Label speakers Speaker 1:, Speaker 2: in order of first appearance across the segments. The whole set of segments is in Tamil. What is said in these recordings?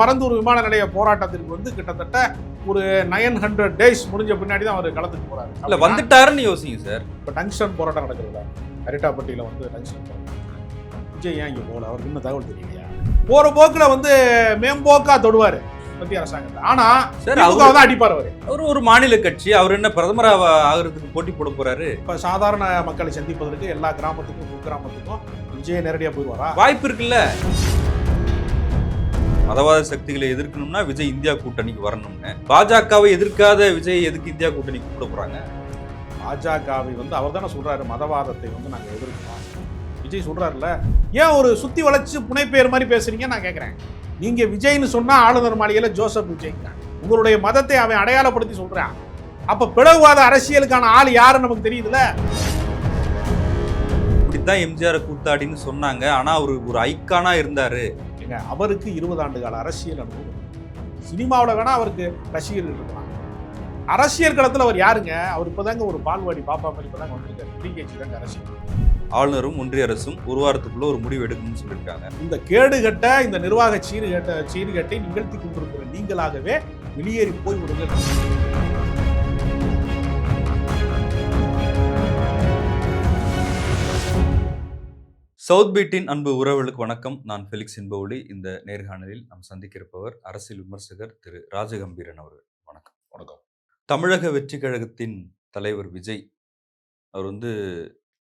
Speaker 1: பரந்தூர் விமான நிலைய போராட்டத்திற்கு வந்து கிட்டத்தட்ட ஒரு நைன் ஹண்ட்ரட் டேஸ் முடிஞ்ச பின்னாடி தான் அவர் களத்துக்கு போறாரு.
Speaker 2: இல்ல வந்துட்டாருன்னு யோசிங்க சார்
Speaker 1: இப்போ டங்ஸ்டன் போராட்டம் நடக்குதுல்ல. அரிட்டாப்பட்டியில வந்து டங்ஸ்டன் போராட்டம் விஜய் ஏன் இங்கே போகல? அவருக்கு இன்னும் தகவல் தெரியலையா? போற போக்குல வந்து மேம்போக்கா தொடுவாரு மத்திய அரசாங்கத்தை. ஆனா தான் அடிப்பார் அவரு.
Speaker 2: அவர் ஒரு மாநில கட்சி அவர் என்ன பிரதமரா ஆகிறதுக்கு போட்டி போட போறாரு?
Speaker 1: இப்ப சாதாரண மக்களை சந்திப்பதற்கு எல்லா கிராமத்துக்கும் குக்கிராமத்துக்கும் விஜய் நேரடியா போயிடுவாரா?
Speaker 2: வாய்ப்பு இருக்குல்ல? மதவாத சக்திகளை எதிர்க்கணும்னா விஜய் இந்தியா கூட்டணிக்கு வரணும்னு. பாஜகவை எதிர்க்காத விஜய் எதுக்கு இந்தியா கூட்டணிக்கு கூப்பிட போறாங்க?
Speaker 1: பாஜகவை வந்து அவர் தானே சொல்றாரு மதவாதத்தை வந்து நாங்க எதிர்க்கிறோம். விஜய் சொல்றாருல்ல ஏன் ஒரு சுத்தி வளைச்சு புனைப்பெயர் மாதிரி பேசுறீங்க? நான் கேட்கறேன் நீங்க விஜய்னு சொன்னா ஆளுநர் மாளிகையில ஜோசப் விஜய் உங்களுடைய மதத்தை அவன் அடையாளப்படுத்தி சொல்றான். அப்ப பிளவுவாத அரசியலுக்கான ஆள் யாருன்னு நமக்கு தெரியுதுல
Speaker 2: இப்படித்தான் எம்ஜிஆர் கூத்தாடின்னு சொன்னாங்க. ஆனா அவரு ஒரு ஐக்கானா இருந்தாரு.
Speaker 1: ஏங்க அவருக்கு இருபது ஆண்டு கால அரசியல் அனுபவம் சினிமாவில் வேணா அவருக்கு ரசிகர்கள் இருக்கலாம். அரசியல் களத்துல அவர் யாருங்க? அவர் இப்பதாங்க ஒரு பால்வாடி பாப்பா மாதிரி இப்பதாங்க வந்திருக்காரு. பிரிகேஜி தாங்க அரசியல்.
Speaker 2: ஆளுநரும் ஒன்றிய அரசும் ஒரு வாரத்துக்குள்ள ஒரு முடிவு எடுக்கணும்னு சொல்லியிருக்காங்க.
Speaker 1: இந்த கேடுகட்ட இந்த நிர்வாக சீர்கட்ட சீர்கட்டை நிகழ்த்தி கொண்டிருக்கிற நீங்களாகவே வெளியேறி போய் விடுங்கள்.
Speaker 2: சவுத் பீட்டின் அன்பு உறவுகளுக்கு வணக்கம். நான் ஃபெலிக்ஸ் என்பவொலி. இந்த நேர்காணலில் நாம் சந்திக்க இருப்பவர் அரசியல் விமர்சகர் திரு ராஜகம்பீரன் அவர்கள். வணக்கம்.
Speaker 1: வணக்கம்.
Speaker 2: தமிழக வெற்றி கழகத்தின் தலைவர் விஜய் அவர் வந்து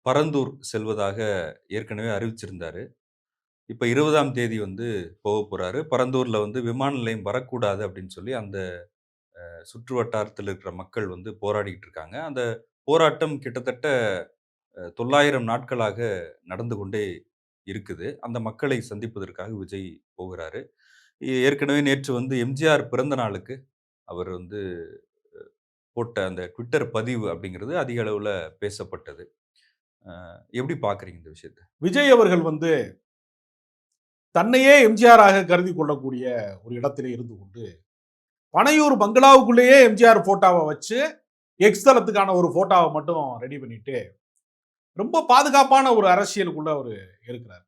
Speaker 2: பரந்தூர் செல்வதாக ஏற்கனவே அறிவிச்சிருந்தாரு. இப்போ இருபதாம் தேதி வந்து போக போறாரு. பரந்தூர்ல வந்து விமான நிலையம் வரக்கூடாது அப்படின்னு சொல்லி அந்த சுற்று வட்டாரத்தில் இருக்கிற மக்கள் வந்து போராடிட்டு இருக்காங்க. அந்த போராட்டம் கிட்டத்தட்ட தொள்ளாயிரம் நாட்களாக நடந்து கொண்டே இருக்குது. அந்த மக்களை சந்திப்பதற்காக விஜய் போகிறாரு. ஏற்கனவே நேற்று வந்து எம்ஜிஆர் பிறந்த நாளுக்கு அவர் வந்து போட்ட அந்த ட்விட்டர் பதிவு அப்படிங்கிறது அதிக அளவில் பேசப்பட்டது. எப்படி பார்க்குறீங்க இந்த விஷயத்தை?
Speaker 1: விஜய் அவர்கள் வந்து தன்னையே எம்ஜிஆராக கருதி கொள்ளக்கூடிய ஒரு இடத்திலே இருந்து கொண்டு பனையூர் பங்களாவுக்குள்ளேயே எம்ஜிஆர் ஃபோட்டோவை வச்சு எக்ஸ் தளத்துக்கான ஒரு ஃபோட்டோவை மட்டும் ரெடி பண்ணிட்டு ரொம்ப பாதுகாப்பான ஒரு அரசியலுக்குள்ள அவர் இருக்கிறார்.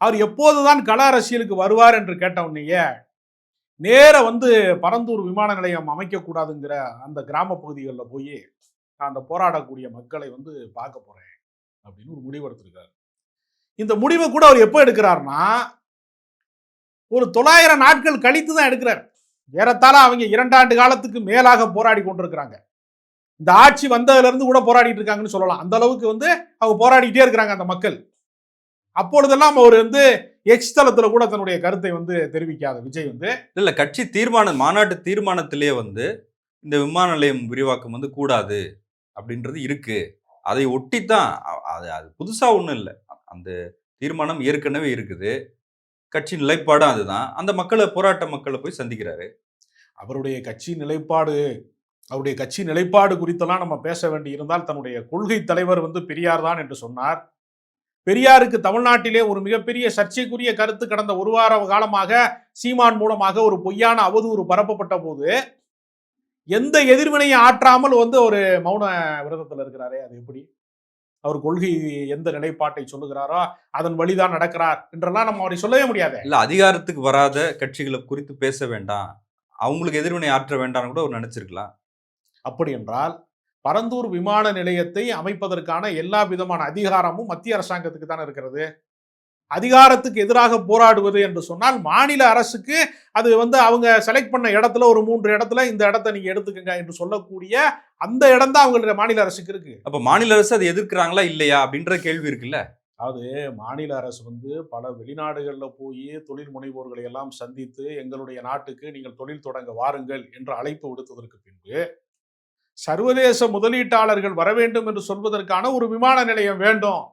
Speaker 1: அவர் எப்போதுதான் கள அரசியலுக்கு வருவார் என்று கேட்ட உடனேயே நேர வந்து பரந்தூர் விமான நிலையம் அமைக்கக்கூடாதுங்கிற அந்த கிராம பகுதிகளில் போய் நான் அந்த போராடக்கூடிய மக்களை வந்து பார்க்க போறேன் அப்படின்னு ஒரு முடிவு எடுத்திருக்காரு. இந்த முடிவை கூட அவர் எப்போ எடுக்கிறார்னா ஒரு தொள்ளாயிரம் நாட்கள் கழித்து தான் எடுக்கிறார். ஏறத்தாழ அவங்க இரண்டாண்டு காலத்துக்கு மேலாக போராடி கொண்டிருக்கிறாங்க. இந்த ஆட்சி வந்ததுல இருந்து கூட போராடிட்டு இருக்காங்கன்னு சொல்லலாம். அந்த அளவுக்கு வந்து அவங்க போராடிட்டே இருக்கிறாங்க அந்த மக்கள். அப்பொழுதெல்லாம் அவர் வந்து எக்ஸ் தளத்துல கூட தன்னுடைய கருத்தை வந்து தெரிவிக்காத விஜய் வந்து
Speaker 2: இல்ல கட்சி தீர்மானம் மாநாட்டு தீர்மானத்திலே வந்து இந்த விமான நிலையம் விரிவாக்கம் வந்து கூடாது அப்படின்றது இருக்கு. அதை ஒட்டித்தான் அது அது புதுசா ஒன்றும் இல்லை. அந்த தீர்மானம் ஏற்கனவே இருக்குது. கட்சி நிலைப்பாடும் அதுதான். அந்த மக்களை போராட்ட மக்களை போய் சந்திக்கிறாரு.
Speaker 1: அவருடைய கட்சி நிலைப்பாடு அவருடைய கட்சி நிலைப்பாடு குறித்தெல்லாம் நம்ம பேச வேண்டி இருந்தால் தன்னுடைய கொள்கை தலைவர் வந்து பெரியார் தான் என்று சொன்னார். பெரியாருக்கு தமிழ்நாட்டிலே ஒரு மிகப்பெரிய சர்ச்சைக்குரிய கருத்து கடந்த ஒரு வார காலமாக சீமான் மூலமாக ஒரு பொய்யான அவதூறு பரப்பப்பட்ட போது எந்த எதிர்வினையும் ஆற்றாமல் வந்து ஒரு மௌன விரதத்தில் இருக்கிறாரே அது எப்படி? அவர் கொள்கை எந்த நிலைப்பாட்டை சொல்லுகிறாரோ அதன் வழிதான் நடக்கிறார் என்றெல்லாம் நம்ம அவரை சொல்லவே முடியாது.
Speaker 2: இல்ல அதிகாரத்துக்கு வராத கட்சிகளை குறித்து பேச வேண்டாம். அவங்களுக்கு எதிர்வினை ஆற்ற வேண்டாம்னு கூட அவர் நினைச்சிருக்கலாம்.
Speaker 1: அப்படி என்றால் பரந்தூர் விமான நிலையத்தை அமைப்பதற்கான எல்லா விதமான அதிகாரமும் மத்திய அரசாங்கத்துக்கு தான் இருக்கிறது? அதிகாரத்துக்கு எதிராக போராடுவது என்று சொன்னால் மாநில அரசுக்கு அது வந்து அவங்க செலக்ட் பண்ண இடத்துல ஒரு மூன்று இடத்துல இந்த இடத்த நீங்க எடுத்துக்கங்க என்று சொல்லக்கூடிய அந்த இடம் தான் அவங்களுடைய மாநில அரசுக்கு இருக்கு.
Speaker 2: அப்ப மாநில அரசு அதை எதிர்க்கிறாங்களா இல்லையா அப்படின்ற கேள்வி இருக்குல்ல?
Speaker 1: அதாவது மாநில அரசு வந்து பல வெளிநாடுகளில் போய் தொழில் முனைவோர்களை எல்லாம் சந்தித்து எங்களுடைய நாட்டுக்கு நீங்கள் தொழில் தொடங்க வாருங்கள் என்று அழைப்பு விடுத்ததற்கு பின்பு சர்வதேச முதலீட்டாளர்கள் வர வேண்டும் என்று சொல்வதற்கான ஒரு விமான நிலையம் வேண்டும்.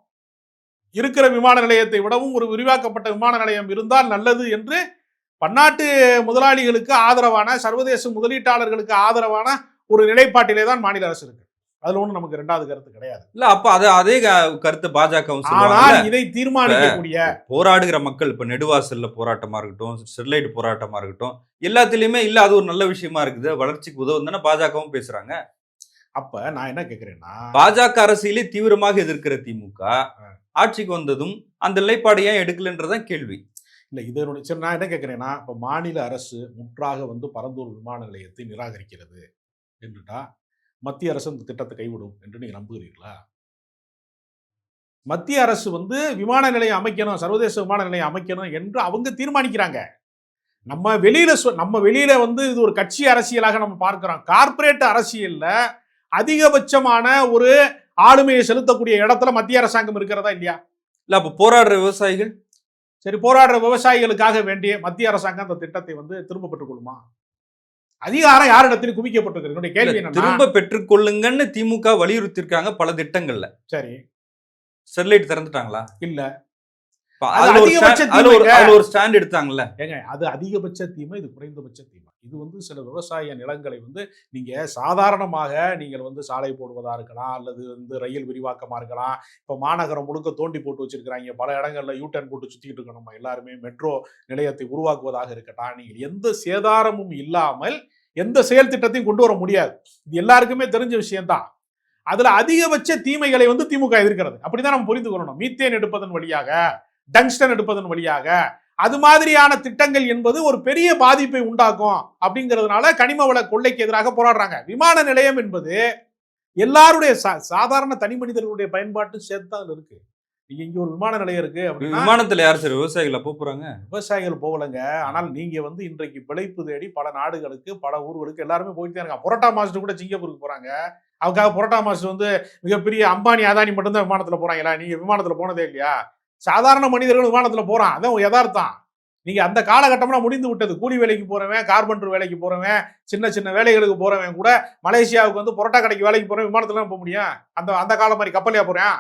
Speaker 1: இருக்கிற விமான நிலையத்தை விடவும் ஒரு விரிவாக்கப்பட்ட விமான நிலையம் இருந்தால் நல்லது என்று பன்னாட்டு முதலாளிகளுக்கு ஆதரவான சர்வதேச முதலீட்டாளர்களுக்கு ஆதரவான ஒரு நிலைப்பாட்டிலே தான் மாநில அரசு இருக்கு அதுல ஒன்றும் நமக்கு ரெண்டாவது கருத்து கிடையாது.
Speaker 2: இல்ல அப்ப அதை அதே கருத்தை பாஜகவும்
Speaker 1: ஆனால் இதை தீர்மானிக்கக்கூடிய
Speaker 2: போராடுகிற மக்கள் இப்ப நெடுவாசல்ல போராட்டமா இருக்கட்டும் ஸ்டெர்லைட் போராட்டமா இருக்கட்டும் எல்லாத்துலயுமே இல்ல அது ஒரு நல்ல விஷயமா இருக்குது. வளர்ச்சிக்கு உதவும் தானே பாஜகவும் பேசுறாங்க.
Speaker 1: அப்ப நான் என்ன கேக்குறேன்னா
Speaker 2: பாஜக அரசியலை தீவிரமாக எதிர்க்கிற திமுக ஆட்சிக்கு வந்ததும் அந்த நிலைப்பாடு ஏன் எடுக்கலன்றதான் கேள்வி.
Speaker 1: இல்ல இதனுடைய சரி நான் என்ன கேட்கிறேன்னா இப்ப மாநில அரசு முற்றாக வந்து பரந்தூர் விமான நிலையத்தை நிராகரிக்கிறது. என்றுட்டா மத்திய அரசு இந்த திட்டத்தை கைவிடும் என்று நீங்க நம்புகிறீர்களா? மத்திய அரசு வந்து விமான நிலையம் அமைக்கணும் சர்வதேச விமான நிலையம் அமைக்கணும் என்று அவங்க தீர்மானிக்கிறாங்க. நம்ம வெளியில நம்ம வெளியில வந்து இது ஒரு கட்சி அரசியலாக நம்ம பார்க்கிறோம். கார்ப்பரேட் அரசியல்ல அதிகபட்சமான ஒரு ஆளுமையை செலுத்தக்கூடிய இடத்துல மத்திய அரசாங்கம் இருக்கிறதா இல்லையா?
Speaker 2: இல்ல அப்ப போராடுற விவசாயிகள்?
Speaker 1: சரி போராடுற விவசாயிகளுக்காக வேண்டிய மத்திய அரசாங்கம் அந்த திட்டத்தை வந்து திரும்ப பெற்றுக் கொள்ளுமா? அதிகாரம் யாரிடத்தில் குவிக்கப்பட்டிருக்கிறது? என்னுடைய கேள்வி
Speaker 2: திரும்ப பெற்றுக்கொள்ளுங்கன்னு திமுக வலியுறுத்திருக்காங்க பல திட்டங்கள்ல.
Speaker 1: சரி.
Speaker 2: ஸ்டெர்லைட் திறந்துட்டாங்களா?
Speaker 1: இல்ல.
Speaker 2: ஒரு ஸ்டாண்ட் எடுத்தாங்கல்ல?
Speaker 1: ஏங்க அது அதிகபட்ச தீமை இது குறைந்தபட்ச தீமை இது வந்து சில விவசாய நிலங்களை வந்து நீங்க சாதாரணமாக நீங்கள் வந்து சாலை போடுவதா இருக்கலாம் அல்லது வந்து ரயில் விரிவாக்கமா இருக்கலாம். இப்ப மாநகரம் முழுக்க தோண்டி போட்டு வச்சிருக்கிறாங்க. பல இடங்கள்ல யூ டர்ன் போட்டு சுத்திக்கிட்டு இருக்கோம். நம்ம எல்லாருமே மெட்ரோ நிலையத்தை உருவாக்குவதாக இருக்கட்டும். நீங்கள் எந்த சேதாரமும் இல்லாமல் எந்த செயல் திட்டத்தையும் கொண்டு வர முடியாது. இது எல்லாருக்குமே தெரிஞ்ச விஷயம்தான். அதுல அதிகபட்ச தீமைகளை வந்து திமுக எதிர்க்கிறது. அப்படிதான் நம்ம புரிந்து கொள்ளணும். மீத்தேன் எடுப்பதன் வழியாக டங்ஸ்டன் எடுப்பதன் வழியாக. அது மாதிரியான திட்டங்கள் என்பது ஒரு பெரிய பாதிப்பை உண்டாக்கும் அப்படிங்கிறதுனால கனிம வள கொள்ளைக்கு எதிராக போராடுறாங்க. விமான நிலையம் என்பது எல்லாருடைய சாதாரண தனி மனிதர்களுடைய பயன்பாட்டு சேர்த்து தான் இருக்கு. இங்க ஒரு விமான நிலையம் இருக்கு
Speaker 2: விமானத்துல யார் சார் விவசாயிகள் போறாங்க?
Speaker 1: விவசாயிகள் போகலைங்க. ஆனால் நீங்க வந்து இன்றைக்கு பிழைப்பு தேடி பல நாடுகளுக்கு பல ஊர்களுக்கு எல்லாருமே போயிட்டு தான் இருக்காங்க. புரோட்டா மாஸ்டர் கூட சிங்கப்பூருக்கு போறாங்க. அதுக்காக புரோட்டா மாஸ்டர் வந்து மிகப்பெரிய அம்பானி அதானி மட்டும்தான் விமானத்துல போறாங்களா? நீங்க விமானத்துல போனதே இல்லையா? சாதாரண மனிதர்கள் விமானத்தில் போகிறான் அதான் யதார்த்தம். நீங்கள் அந்த காலகட்டம்லாம் முடிந்து விட்டது. கூலி வேலைக்கு போகிறவன் கார்பெண்டர் வேலைக்கு போகிறவன் சின்ன சின்ன வேலைகளுக்கு போகிறவன் கூட மலேசியாவுக்கு வந்து புரோட்டா கடைக்கு வேலைக்கு போறவன் விமானத்துலாம் போக முடியும் அந்த அந்த காலம் மாதிரி கப்பலையாக போகிறேன்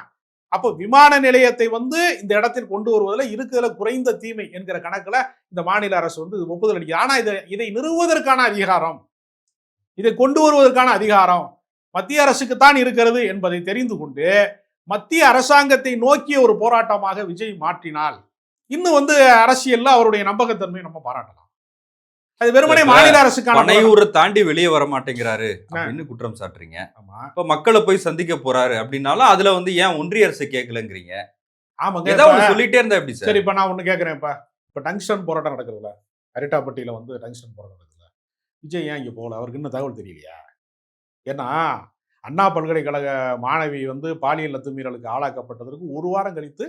Speaker 1: அப்போ விமான நிலையத்தை வந்து இந்த இடத்தில் கொண்டு வருவதில் இருக்குதுல குறைந்த தீமை என்கிற கணக்கில் இந்த மாநில அரசு வந்து ஒப்புதல் அளிக்குது. ஆனால் இதை இதை நிறுவுவதற்கான அதிகாரம். இதை கொண்டு வருவதற்கான அதிகாரம் மத்திய அரசுக்கு தான் இருக்கிறது என்பதை தெரிந்து கொண்டு மத்திய அரசாங்கத்தை நோக்கிய ஒரு போராட்டமாக விஜய் மாற்றினால் இன்னும் வந்து அரசியல்ல அவருடைய நம்பகத்தன்மையை நம்ம பாராட்டலாம். அது வெறுமனே மாநில அரசுக்கான.
Speaker 2: பனையூரை தாண்டி வெளியே வர மாட்டேங்கிறாரு அப்படின்னு குற்றம் சாட்டுறீங்க.
Speaker 1: ஆமா.
Speaker 2: இப்ப மக்களை போய் சந்திக்க போறாரு அப்படின்னாலும் அதுல வந்து ஏன் ஒன்றிய அரசு கேட்கலங்கிறீங்க?
Speaker 1: ஆமாங்க
Speaker 2: ஏதாவது சொல்லிட்டே இருந்தா எப்படி சார்?
Speaker 1: சரி இப்ப நான் ஒண்ணு கேட்கறேன் இப்ப. இப்ப டங்ஸ்டன் போராட்டம் நடக்குதுல்ல. அரிட்டாப்பட்டியில வந்து டங்ஸ்டன் போராட்டம் நடக்குதுல்ல. விஜய் ஏன் இங்க போகல? அவருக்கு இன்னும் தகவல் தெரியலையா? ஏன்னா அண்ணா பல்கலைக்கழக மாணவி வந்து பாலியல் அத்துமீறலுக்கு ஆளாக்கப்பட்டதற்கு ஒரு வாரம் கழித்து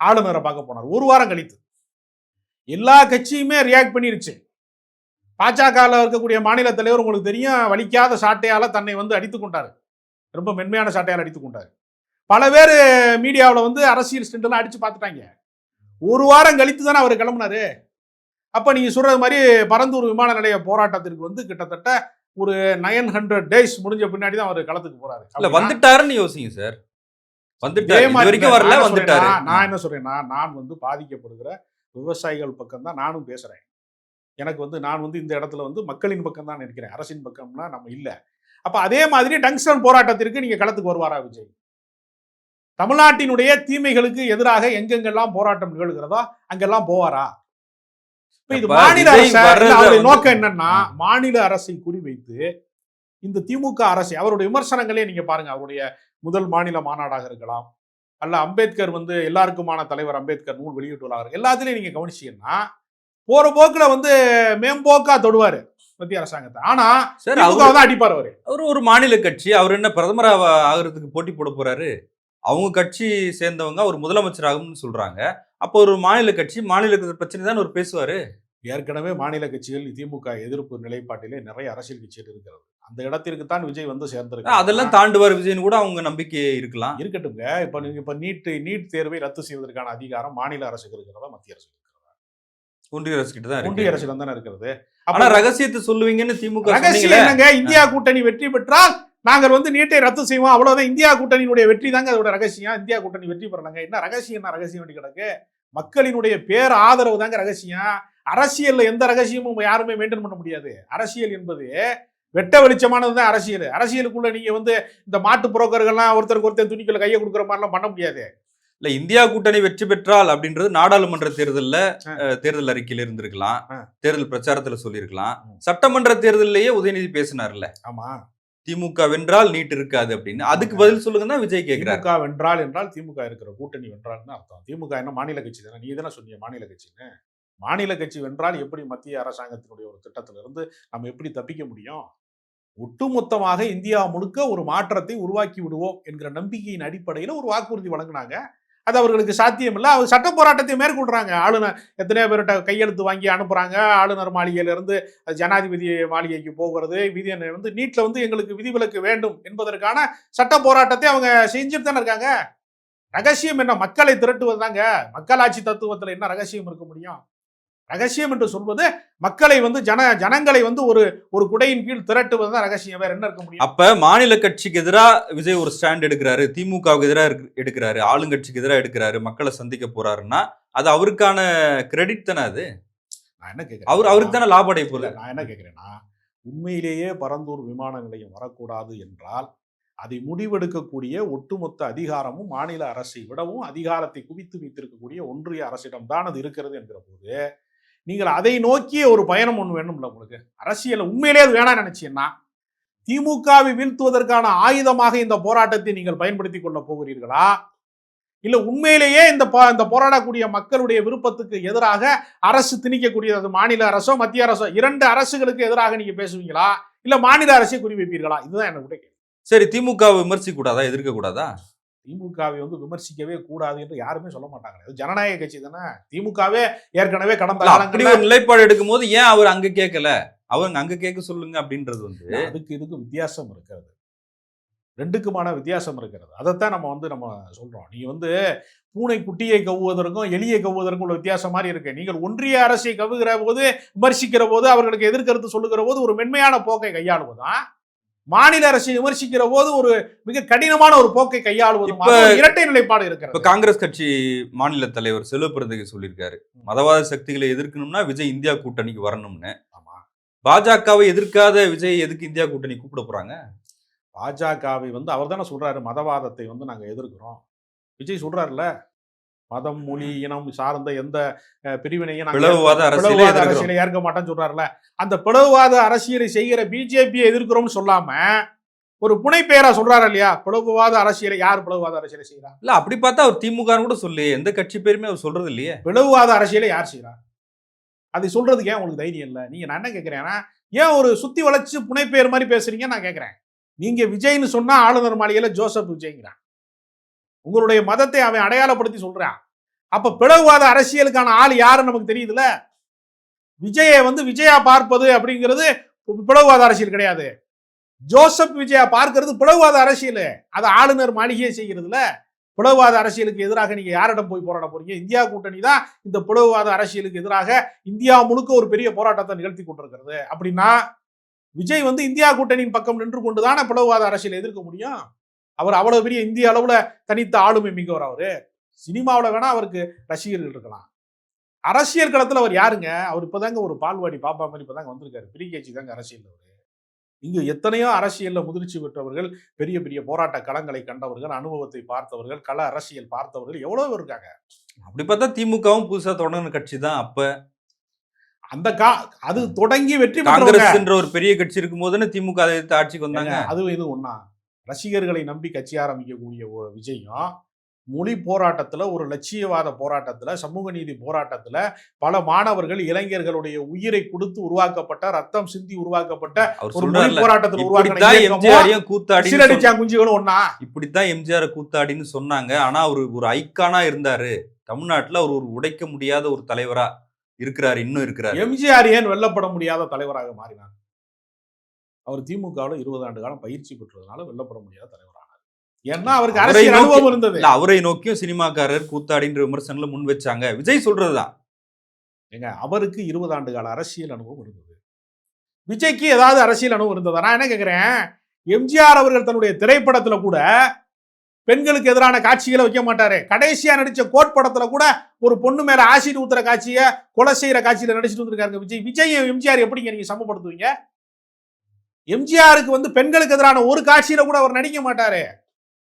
Speaker 1: ஆளுநரை பார்க்க போனார். ஒரு வாரம் கழித்து. எல்லா கட்சியுமே ரியாக்ட் பண்ணிருச்சு. பாஜகவில் இருக்கக்கூடிய மாநில தலைவர் உங்களுக்கு தெரியும் வலிக்காத சாட்டையால் தன்னை வந்து அடித்து கொண்டார். ரொம்ப மென்மையான சாட்டையால் அடித்துக் கொண்டார். பல பேர் மீடியாவில் வந்து அரசியல் ஸ்டெண்டெல்லாம் அடித்து பார்த்துட்டாங்க. ஒரு வாரம் கழித்து தானே அவர் கிளம்புனாரு. அப்போ நீங்கள் சொல்கிறது மாதிரி பரந்தூர் விமான நிலைய போராட்டத்திற்கு வந்து கிட்டத்தட்ட ஒரு நைன் ஹண்ட்ரட் டேஸ் முடிஞ்ச பின்னாடி தான் அவர் களத்துக்கு போறாரு.
Speaker 2: இல்ல வந்துட்டாருன்னு யோசிங்க சார். வந்துட்டாரு. வரல வந்துட்டாரு.
Speaker 1: நான் என்ன சொல்றேன்னா நான் வந்து பாதிக்கப்படுகிற விவசாயிகள் பக்கம் தான் நானும் பேசுறேன். எனக்கு வந்து நான் வந்து இந்த இடத்துல வந்து மக்களின் பக்கம் தான் இருக்கிறேன் அரசின் பக்கம்னா நம்ம இல்ல. அப்ப அதே மாதிரி டங்ஸ்டன் போராட்டத்திற்கு நீங்க களத்துக்கு வருவாரா விஜய்? தமிழ்நாட்டினுடைய தீமைகளுக்கு எதிராக எங்கெங்கெல்லாம் போராட்டம் நிகழ்கிறதோ அங்கெல்லாம் போவாரா? இது மாநில அரசு நோக்கம் என்னன்னா. மாநில அரசை குறிவைத்து இந்த திமுக அரசை அவருடைய விமர்சனங்களே நீங்க பாருங்க அவருடைய முதல் மாநில மாநாடாக இருக்கலாம் அல்ல அம்பேத்கர் வந்து எல்லாருக்குமான தலைவர் அம்பேத்கர் நூல் வெளியிட்டுள்ளார். எல்லாத்துலயும் நீங்க கவனிச்சீங்கன்னா போற போக்குல வந்து மேம்போக்கா தொடுவாரு மத்திய அரசாங்கத்தை. ஆனா
Speaker 2: சார் அவரு
Speaker 1: தான் அடிப்பார் அவரு.
Speaker 2: அவர் ஒரு மாநில கட்சி அவர் என்ன பிரதமர் ஆகுறதுக்கு போட்டி போட போறாரு? அவங்க கட்சி சேர்ந்தவங்க அவர் முதலமைச்சர் ஆகும்னு சொல்றாங்க. அப்போ ஒரு மாநில கட்சி மாநில பிரச்சனை தான் அவர் பேசுவாரு?
Speaker 1: ஏற்கனவே மாநில கட்சிகள் திமுக எதிர்ப்பு நிலைப்பாட்டிலே நிறைய அரசியல் கட்சிகள் இருக்கிறது. அந்த இடத்திற்கு தான் விஜய் வந்து சேர்ந்திருக்காரு.
Speaker 2: அதெல்லாம் தாண்டுவார் விஜய்னு கூட அவங்க நம்பிக்கை இருக்கலாம்.
Speaker 1: இருக்கட்டுங்க இப்ப நீங்க இப்ப நீட் நீட் தேர்வை ரத்து செய்வதற்கான அதிகாரம் மாநில அரசுக்கு இருக்கிறதா மத்திய அரசுக்கு இருக்கிறதா?
Speaker 2: ஒன்றிய அரசு கிட்ட தான்
Speaker 1: ஒன்றிய அரசுல தானே இருக்கிறது.
Speaker 2: ஆனா ரகசியத்தை சொல்லுவீங்கன்னு திமுக
Speaker 1: ரகசியம் என்னங்க? இந்தியா கூட்டணி வெற்றி பெற்றால் நாங்கள் வந்து நீட்டை ரத்து செய்வோம். அவ்வளவுதான். இந்தியா கூட்டணியினுடைய வெற்றி தாங்க அதோட ரகசியம். இந்தியா கூட்டணி வெற்றி பெறலாங்க. என்ன ரகசியம்? என்ன ரகசியம் வேண்டி கிடக்கு? மக்களினுடைய பேர் ஆதரவு தாங்க ரகசியம். அரசியல்ல எந்த ரகசியமும் யாருமே மெயின்டைன் பண்ண முடியாது. அரசியல் என்பது வெட்ட வெளிச்சமானது தான் அரசியல். அரசியலுக்குள்ள நீங்க வந்து இந்த மாட்டு புரோக்கர்கள்லாம் ஒருத்தருக்கு ஒருத்தர் துணிக்குள்ள கையை கொடுக்குற மாதிரிலாம் பண்ண முடியாது.
Speaker 2: இல்ல இந்தியா கூட்டணி வெற்றி பெற்றால் அப்படின்றது நாடாளுமன்ற தேர்தல்ல தேர்தல் அறிக்கையில இருந்திருக்கலாம். தேர்தல் பிரச்சாரத்துல சொல்லியிருக்கலாம். சட்டமன்ற தேர்தலிலேயே உதயநிதி பேசினார்ல.
Speaker 1: ஆமா.
Speaker 2: திமுக வென்றால் நீட் இருக்காது அப்படின்னு. அதுக்கு. பதில் சொல்லுங்க தான் விஜய் கேக்குறாரு.
Speaker 1: திமுக வென்றால் என்றால் திமுக இருக்கிற கூட்டணி வென்றால்னு அர்த்தம். திமுக என்ன மாநில கட்சி தானே? நீ தானே சொன்னீங்க மாநில கட்சின்னு. மாநில கட்சி வென்றால் எப்படி மத்திய அரசாங்கத்தினுடைய ஒரு திட்டத்திலிருந்து நம்ம எப்படி தப்பிக்க முடியும்? ஒட்டுமொத்தமாக இந்தியா முழுக்க ஒரு மாற்றத்தை உருவாக்கி விடுவோம் என்கிற நம்பிக்கையின் அடிப்படையில் ஒரு வாக்குறுதி வழங்கினாங்க. அது அவர்களுக்கு சாத்தியம் இல்லை அவர் சட்ட போராட்டத்தை மேற்கொள்றாங்க. ஆளுநர் எத்தனையோ பேர்கிட்ட கையெழுத்து வாங்கி அனுப்புறாங்க. ஆளுநர் மாளிகையிலிருந்து ஜனாதிபதி மாளிகைக்கு போகிறது. விதி வந்து நீட்டில் வந்து எங்களுக்கு விதிவிலக்கு வேண்டும் என்பதற்கான சட்ட போராட்டத்தை அவங்க செஞ்சுட்டு தானே இருக்காங்க. ரகசியம் என்ன? மக்களை திரட்டுவது தாங்க மக்களாட்சி தத்துவத்தில் என்ன ரகசியம் இருக்க முடியும்? ரகசியம் என்று சொல்வது மக்களை வந்து ஜன ஜனங்களை வந்து ஒரு ஒரு குடையின் கீழ் திரட்டுவது தான் ரகசியம். வேற என்ன இருக்க முடியும்?
Speaker 2: அப்ப மாநில கட்சிக்கு எதிரா விஜய் ஒரு ஸ்டாண்ட் எடுக்கிறாரு திமுகவுக்கு எதிராக எடுக்கிறாரு ஆளுங்கட்சிக்கு எதிராக எடுக்கிறாரு மக்களை சந்திக்க போறாருன்னா அது அவருக்கான கிரெடிட் தானே அது?
Speaker 1: நான் என்ன கேட்கிறேன்
Speaker 2: அவர் அவருக்கு தானே லாபம் போகுது.
Speaker 1: நான் என்ன கேட்கிறேன்னா உண்மையிலேயே பரந்தூர் விமான நிலையம் வரக்கூடாது என்றால் அதை முடிவெடுக்கக்கூடிய ஒட்டுமொத்த அதிகாரமும் மாநில அரசை விடவும் அதிகாரத்தை குவித்து வைத்திருக்கக்கூடிய ஒன்றிய அரசிடம் தான் அது இருக்கிறது என்கிற போது நீங்கள் அதை நோக்கிய ஒரு பயணம் ஒன்று வேணும்ல உங்களுக்கு. அரசியல் உண்மையிலே அது வேணாம் நினைச்சீங்கன்னா திமுகவை வீழ்த்துவதற்கான ஆயுதமாக இந்த போராட்டத்தை நீங்கள் பயன்படுத்திக் கொள்ள போகிறீர்களா? இல்லை உண்மையிலேயே இந்த இந்த போராடக்கூடிய மக்களுடைய விருப்பத்துக்கு எதிராக அரசு திணிக்கக்கூடிய மாநில அரசோ மத்திய அரசோ இரண்டு அரசுகளுக்கு எதிராக நீங்க பேசுவீங்களா? இல்லை மாநில அரசை குறிவைப்பீர்களா இதுதான் என்ன கேள்வி.
Speaker 2: சரி திமுக விமர்சிக்க கூடாதா? எதிர்க்க கூடாதா?
Speaker 1: திமுகவை வந்து விமர்சிக்கவே கூடாது என்று யாருமே சொல்ல மாட்டாங்க இது ஜனநாயக கட்சி தானே? திமுகவே ஏற்கனவே கடந்த
Speaker 2: அப்படி ஒரு நிலைப்பாடு எடுக்கும் போது ஏன் அவர் அங்க கேட்கல அவங்க அங்க கேட்க சொல்லுங்க அப்படின்றது வந்து
Speaker 1: அதுக்கு இதுக்கு வித்தியாசம் இருக்கிறது. ரெண்டுக்குமான வித்தியாசம் இருக்கிறது. அதைத்தான் நம்ம வந்து நம்ம சொல்றோம். நீங்க வந்து பூனை குட்டியை கவ்வுவதற்கும் எலியை கவ்வுவதற்கும் உள்ள வித்தியாசம் மாதிரி இருக்கு. நீங்கள் ஒன்றிய அரசை கவுகிற போது விமர்சிக்கிற போது அவர்களுக்கு எதிர்கருத்து சொல்லுகிற போது ஒரு மென்மையான போக்கை கையாளுவதும் மாநில அரசை விமர்சிக்கிற போது ஒரு மிக கடினமான ஒரு போக்கை
Speaker 2: இப்ப-
Speaker 1: ஒரு இரட்டை நிலைப்பாடு
Speaker 2: இப்ப
Speaker 1: இருக்கிறது
Speaker 2: காங்கிரஸ் கட்சி மாநில தலைவர் செல்வ பிறந்தகை சொல்லியிருக்காரு. மதவாத சக்திகளை எதிர்க்கணும்னா விஜய் இந்தியா கூட்டணிக்கு வரணும்னு.
Speaker 1: ஆமா.
Speaker 2: பாஜகவை எதிர்க்காத விஜய் எதுக்கு இந்தியா கூட்டணி கூப்பிட போறாங்க?
Speaker 1: பாஜகவை வந்து அவர் தானே சொல்றாரு மதவாதத்தை வந்து நாங்க எதிர்க்கிறோம். விஜய் சொல்றாருல்ல? மதம் மொழி இனம் சார்ந்த எந்த பிரிவினையும்
Speaker 2: பிளவுவாத
Speaker 1: அரசியலை ஏற்க மாட்டேன்னு சொல்றாருல்ல. அந்த பிளவுவாத அரசியலை செய்கிற பிஜேபியை எதிர்க்கிறோம்னு சொல்லாம ஒரு புனைப்பெயரா சொல்றாரு இல்லையா? பிளவுவாத அரசியலை யார் பிளவுவாத அரசியலை செய்யறா
Speaker 2: இல்ல அப்படி பார்த்தா அவர் திமுக கூட சொல்லி எந்த கட்சி பேருமே அவர் சொல்றது இல்லையே.
Speaker 1: பிளவுவாத அரசியலை யார் செய்யறா அதை சொல்றதுக்கு ஏன் உங்களுக்கு தைரியம் இல்லை? நீங்க நான் என்ன கேட்கிறேன்னா ஏன் ஒரு சுத்தி வளைச்சு புனைப்பெயர் மாதிரி பேசுறீங்க நான் கேட்கிறேன் நீங்க விஜய்னு சொன்னா ஆளுநர் மாளிகையில ஜோசப் விஜய்ங்கிறான் உங்களுடைய மதத்தை அவன் அடையாளப்படுத்தி சொல்றான். அப்ப பிளவுவாத அரசியலுக்கான ஆள் யாருன்னு நமக்கு தெரியுதுல விஜயை வந்து விஜயா பார்ப்பது அப்படிங்கிறது பிளவுவாத அரசியல் கிடையாது. ஜோசப் விஜயா பார்க்கறது பிளவுவாத அரசியல். அது ஆளுநர் மாளிகையை செய்கிறதுல. பிளவுவாத அரசியலுக்கு எதிராக நீங்க யாரிடம் போய் போராட போறீங்க? இந்தியா கூட்டணி தான் இந்த பிளவுவாத அரசியலுக்கு எதிராக இந்தியா முழுக்க ஒரு பெரிய போராட்டத்தை நிகழ்த்தி கொண்டிருக்கிறது. அப்படின்னா விஜய் வந்து இந்தியா கூட்டணியின் பக்கம் நின்று கொண்டுதான பிளவுவாத அரசியலை எதிர்க்க முடியும்? அவர் அவ்வளவு பெரிய இந்திய அளவுல தனித்த ஆளுமை மிக்கவர் அவரு. சினிமாவில் வேணா அவருக்கு ரசிகர்கள் இருக்கலாம். அரசியல் களத்துல அவர் யாருங்க? அவர் இப்பதாங்க ஒரு பால்வாடி பாப்பா மாதிரி இப்பதாங்க வந்திருக்காரு. பிரிகேஜி தாங்க அரசியல் அவரு. இங்கு எத்தனையோ அரசியல்ல முதிர்ச்சி பெற்றவர்கள் பெரிய பெரிய போராட்ட களங்களை கண்டவர்கள் அனுபவத்தை பார்த்தவர்கள் கள அரசியல் பார்த்தவர்கள் எவ்வளவு இருக்காங்க?
Speaker 2: அப்படி பார்த்தா திமுகவும் புதுசா தொடங்கின கட்சி தான் அப்ப.
Speaker 1: அந்த கா அது தொடங்கி வெற்றி பெற்றவங்க.
Speaker 2: காங்கிரஸ்ன்ற ஒரு பெரிய கட்சி இருக்கும் போதுன்னு திமுக ஆட்சிக்கு வந்தாங்க.
Speaker 1: அதுவும் இது ஒண்ணா? ரசிகர்களை நம்பி கட்சி ஆரம்பிக்கக்கூடிய ஒரு விஜயம் மொழி போராட்டத்துல ஒரு லட்சியவாத போராட்டத்துல சமூக நீதி போராட்டத்துல பல மாணவர்கள் இளைஞர்களுடைய உயிரை கொடுத்து உருவாக்கப்பட்ட ரத்தம் சிந்தி உருவாக்கப்பட்ட ஒரு மொழி போராட்டத்துல உருவாக்கின
Speaker 2: கூத்தாடி
Speaker 1: குஞ்சுகளும் ஒண்ணா.
Speaker 2: இப்படித்தான் எம்ஜிஆர் கூத்தாடின்னு சொன்னாங்க. ஆனா அவர் ஒரு ஐக்கானா இருந்தாரு. தமிழ்நாட்டுல அவர் ஒரு உடைக்க முடியாத ஒரு தலைவரா இருக்கிறாரு இன்னும் இருக்கிறாரு.
Speaker 1: எம்ஜிஆர் ஏன் வெல்லப்பட முடியாத தலைவராக மாறினார்? அவர் திமுகவில் இருபது ஆண்டு காலம் பயிற்சி பெற்றதுனால வெல்லப்பட முடியாத தலைவரானார். ஏன்னா அவருக்கு
Speaker 2: அவரை
Speaker 1: அரசியல் அனுபவம் இருந்தது.
Speaker 2: அவரை நோக்கியும் சினிமாக்காரர் கூத்தாடின்ற விமர்சனங்களை முன் வச்சாங்க. விஜய் சொல்றதுதான்
Speaker 1: ஏங்க அவருக்கு இருபது ஆண்டு கால அரசியல் அனுபவம் இருந்தது. விஜய்க்கு ஏதாவது அரசியல் அனுபவம் இருந்ததா? நான் என்ன கேட்கிறேன் எம்ஜிஆர் அவர்கள் தன்னுடைய திரைப்படத்துல கூட பெண்களுக்கு எதிரான காட்சிகளை வைக்க மாட்டாரு. கடைசியா நடிச்ச கோட் படத்துல கூட ஒரு பொண்ணு மேல ஆசிட் ஊத்துற காட்சியை கொலை செய்யற காட்சியில நடிச்சிட்டு வந்திருக்காருங்க விஜய். விஜய் எம்ஜிஆர் எப்படிங்க நீங்க சமப்படுத்துவீங்க? எம்ஜிஆருக்கு வந்து பெண்களுக்கு எதிரான ஒரு காட்சியில கூட அவர் நடிக்க மாட்டாரு.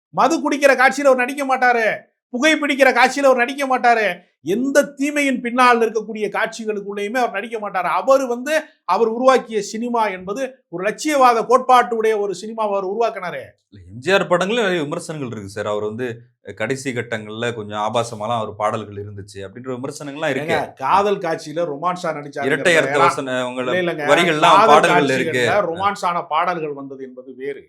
Speaker 1: மது குடிக்கிற காட்சியில் அவர் நடிக்க மாட்டாரு. புகை பிடிக்கிற அவர் நடிக்க மாட்டாரு. எந்த தீமையின் பின்னால் இருக்கக்கூடிய காட்சிகளுக்குள்ளேயுமே அவர் நடிக்க மாட்டார். அவர் வந்து அவர் உருவாக்கிய சினிமா என்பது ஒரு லட்சியவாத கோட்பாட்டுடைய ஒரு சினிமாவை அவர் உருவாக்கினாரு.
Speaker 2: எம்ஜிஆர் படங்களும் நிறைய விமர்சனங்கள் இருக்கு சார். அவர் வந்து கடைசி கட்டங்கள்ல கொஞ்சம் ஆபாசமாலாம் அவர் பாடல்கள் இருந்துச்சு அப்படின்ற விமர்சனங்கள்லாம் இருக்கு.
Speaker 1: காதல் காட்சியில ரொமான்ஸா நடிச்சாரு
Speaker 2: இரட்டை. வரிகள்லாம் பாடல்கள் இருக்கு.
Speaker 1: ரொமான்ஸான பாடல்கள் வந்தது என்பது வேறு.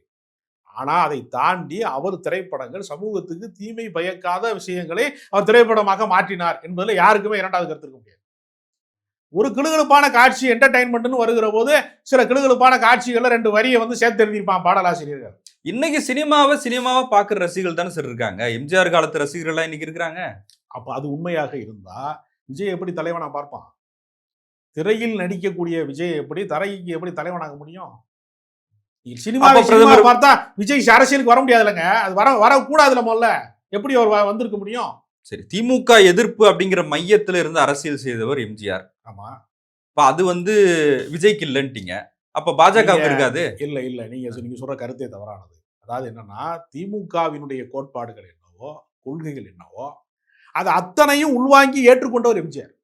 Speaker 1: ஆனா அதை தாண்டி அவர் திரைப்படங்கள் சமூகத்துக்கு தீமை பயக்காத விஷயங்களை அவர் திரைப்படமாக மாற்றினார் என்பதுல யாருக்குமே இரண்டாவது கருத்து இருக்க முடியாது. ஒரு கிளுகிழுப்பான காட்சி என்டர்டைன்மெண்ட்னு வருகிற போது சில கிளுகிழுப்பான காட்சிகள்ல ரெண்டு வரியை வந்து சேர்த்து எழுதியிருப்பான் பாடலாசிரியர்கள்.
Speaker 2: இன்னைக்கு சினிமாவை சினிமாவை பாக்குற ரசிகர்கள் தானே சார் இருக்காங்க. எம்ஜிஆர் காலத்து ரசிகர்கள் எல்லாம் இன்னைக்கு இருக்கிறாங்க.
Speaker 1: அப்ப அது உண்மையாக இருந்தா விஜய் எப்படி தலைவனா பார்ப்பான்? திரையில் நடிக்கக்கூடிய விஜய் எப்படி தரைக்கு எப்படி தலைவனாக முடியும்? சினிமா
Speaker 2: பிரதமர்
Speaker 1: பார்த்தா விஜய் அரசியலுக்கு வர முடியாதுல்லங்க. அது வர வரக்கூடாதுல முதல்ல. எப்படி அவர் வந்திருக்க முடியும்?
Speaker 2: சரி திமுக எதிர்ப்பு அப்படிங்கிற மையத்துல இருந்து அரசியல் செய்தவர் எம்ஜிஆர்.
Speaker 1: ஆமா.
Speaker 2: அப்ப அது வந்து விஜய்க்கு இல்லன்ட்டீங்க. அப்ப
Speaker 1: நீங்க-
Speaker 2: இருக்காது?
Speaker 1: இல்ல இல்ல. நீங்க நீங்க சொல்ற கருத்தே தவறானது. அதாவது என்னன்னா திமுகவினுடைய கோட்பாடுகள் என்னவோ கொள்கைகள் என்னவோ அது அத்தனையும் உள்வாங்கி ஏற்றுக்கொண்டவர் எம்ஜிஆர்.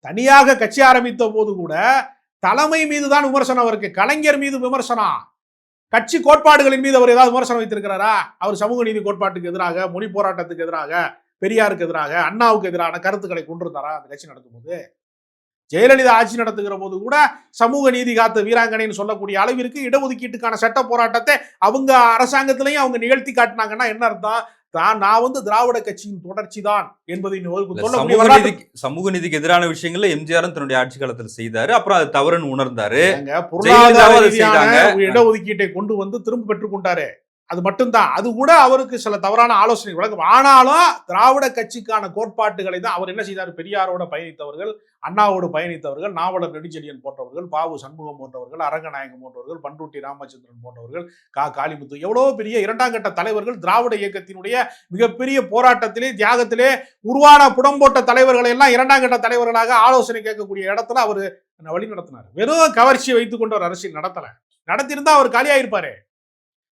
Speaker 1: தனியாக கட்சி ஆரம்பித்த போது கூட தலைமை மீது தான் விமர்சனம் அவருக்கு. கலைஞர் மீது விமர்சனம். கட்சி கோட்பாடுகளின் மீது அவர் ஏதாவது விமர்சனம் வைத்திருக்கிறாரா? அவர் சமூக நீதி கோட்பாட்டுக்கு எதிராக மொழி போராட்டத்துக்கு எதிராக பெரியாருக்கு எதிராக அண்ணாவுக்கு எதிரான கருத்துக்களை கொண்டிருந்தாரா அந்த கட்சி நடத்தும்போது? ஜெயலலிதா ஆட்சி நடத்துகிற போது கூட சமூக நீதி காத்த வீராங்கனைன்னு சொல்லக்கூடிய அளவிற்கு இடஒதுக்கீட்டுக்கான சட்ட போராட்டத்தை அவங்க அரசாங்கத்திலையும் அவங்க நிகழ்த்தி காட்டினாங்கன்னா என்ன அர்த்தம்? தான் நான் வந்து திராவிட கட்சியின் தொடர்ச்சி தான் என்பதை
Speaker 2: சமூக நீதிக்கு சமூக நீதிக்கு எதிரான விஷயங்கள்ல எம்ஜிஆரும் தன்னுடைய ஆட்சி காலத்துல செய்தாரு. அப்புறம் அது தவறுன்னு உணர்ந்தாரு.
Speaker 1: பொருளாதார இடஒதுக்கீட்டை கொண்டு வந்து திரும்ப பெற்றுக் கொண்டாரு. அது மட்டும்தான். அது கூட அவருக்கு சில தவறான ஆலோசனை வழங்கும். ஆனாலும் திராவிட கட்சிக்கான கோட்பாட்டுகளை தான் அவர் என்ன செய்தார்? பெரியாரோட பயணித்தவர்கள் அண்ணாவோடு பயணித்தவர்கள் நாவலர் நெடுஞ்செழியன் போன்றவர்கள் பாவு சண்முகம் போன்றவர்கள் அரங்கநாயகம் போன்றவர்கள் பண்ருட்டி ராமச்சந்திரன் போன்றவர்கள் கா. காளிமுத்து எவ்வளோ பெரிய இரண்டாம் கட்ட தலைவர்கள் திராவிட இயக்கத்தினுடைய மிகப்பெரிய போராட்டத்திலே தியாகத்திலே உருவான புடம்போட்ட தலைவர்களை எல்லாம் இரண்டாம் கட்ட தலைவர்களாக ஆலோசனை கேட்கக்கூடிய இடத்துல அவர் வழி நடத்தினார். வெறும் கவர்ச்சியை வைத்துக்கொண்டு ஒரு அரசியல் நடத்தலை. நடத்தியிருந்தா அவர் காலியாயிருப்பாரு.